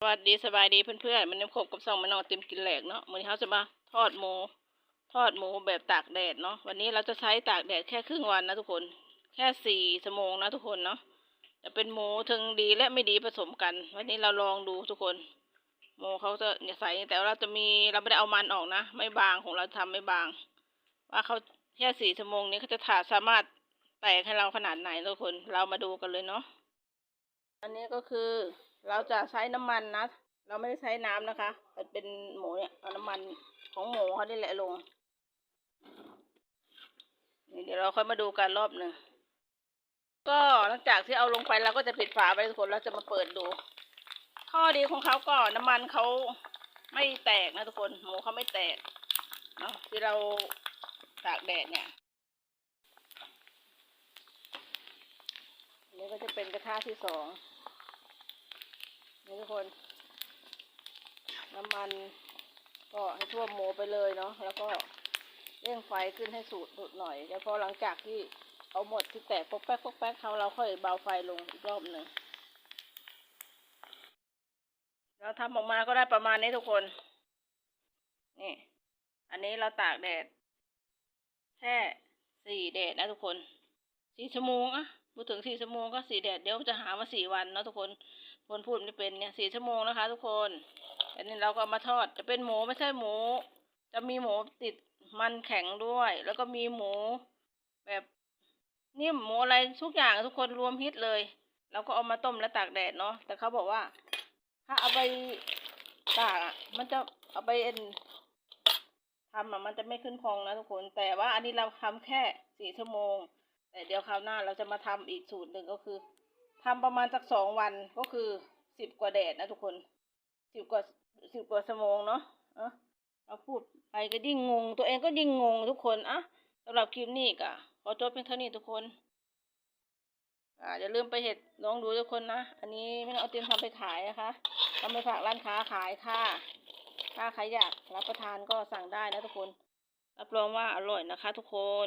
สวัสดีสบายดีเพื่อนๆมันยังคบกับสองมันนอนเต็มกินแหลกเนาะวันนี้เขาจะมาทอดหมู ทอดหมูแบบตากแดดเนาะวันนี้เราจะใช้ตากแดดแค่ครึ่งวันนะทุกคน แค่สี่ชั่วโมงนะทุกคนเนาะจะเป็นหมูถึงดีและไม่ดีผสมกัน วันนี้เราลองดูทุกคนหมูเขาจะใส่แต่เราจะมีเราไม่ได้เอามันออกนะ ไม่บางของเราทำไม่บาง ว่าเขาแค่สี่ชั่วโมงนี้เขาจะถาสามารถแตกให้เราขนาดไหนทุกคนเรามาดูกันเลยเนาะอันนี้ก็คือ เราจะใช้น้ำมันนะ เราไม่ได้ใช้น้ำนะคะ มันเป็นหมูเนี่ยเอาน้ำมันของหมูเขาได้แหละลงนี่เดี๋ยวเราค่อยมาดูกันรอบหนึ่ง ก็หลังจากที่เอาลงไปเราก็จะปิดฝาไปทุกคนเราจะมาเปิดดู ข้อดีของเขาก็น้ำมันเขาไม่แตกนะทุกคน หมูเขาไม่แตกเนาะที่เราตากแดดเนี่ยนนี้ก็จะเป็นกระทะที่สอง นี่ทุกคน น้ำมันก็ให้ท่วมหมูไปเลยเนาะแล้วก็เร่งไฟขึ้นให้สูดสุดหน่อยแล้วพอหลังจากที่เอาหมดที่แตกปกแป๊กปกแป๊กเขาเราค่อยเบาไฟลงอีกรอบหนึ่งเราทำออกมาก็ได้ประมาณนี้ทุกคน นี่ อันนี้เราตากแดด แค่สี่แดดนะทุกคนสี่ชั่วโมงอะพูดถึงสี่ชั่วโมงก็สี่แดดเดี๋ยวจะหามาสี่วันเนาะทุกคน คนพูดไม่เป็นเนี่ยสี่ชั่วโมงนะคะ ทุกคน อันนี้เราก็เอามาทอดจะเป็นหมูไม่ใช่หมู จะมีหมูติดมันแข็งด้วย แล้วก็มีหมูแบบนิ่มหมูอะไรทุกอย่างทุกคนรวมฮิตเลยเราก็เอามาต้มและตากแดดเนาะแต่เขาบอกว่า ถ้าเอาไปตากอะมันจะเอาไปเอ็นทำอะมันจะไม่ขึ้นพองนะทุกคน แต่ว่าอันนี้เราทำแค่สี่ชั่วโมง แต่เดี๋ยวคราวหน้าเราจะมาทำอีกสูตรหนึ่งก็คือ ทำประมาณสักสองวันก็คือสิบกว่าแดดนะทุกคนสิบกว่าสิบกว่าชั่วโมงเนาะเออเราพูดไปก็ยิ่งงง ตัวเองก็ยิ่งงงทุกคนอะสำหรับคลิปนี้ก็ขอจบเพียงเท่านี้ทุกคนอ่าอย่าลืมไปเห็ดลองดูทุกคนนะ อันนี้ไม่ต้องเอาเตรียมทำไปขายนะคะทำไปฝากร้านค้าขายค่ะ ถ้าใครอยากรับประทานก็สั่งได้นะทุกคน รับรองว่าอร่อยนะคะทุกคน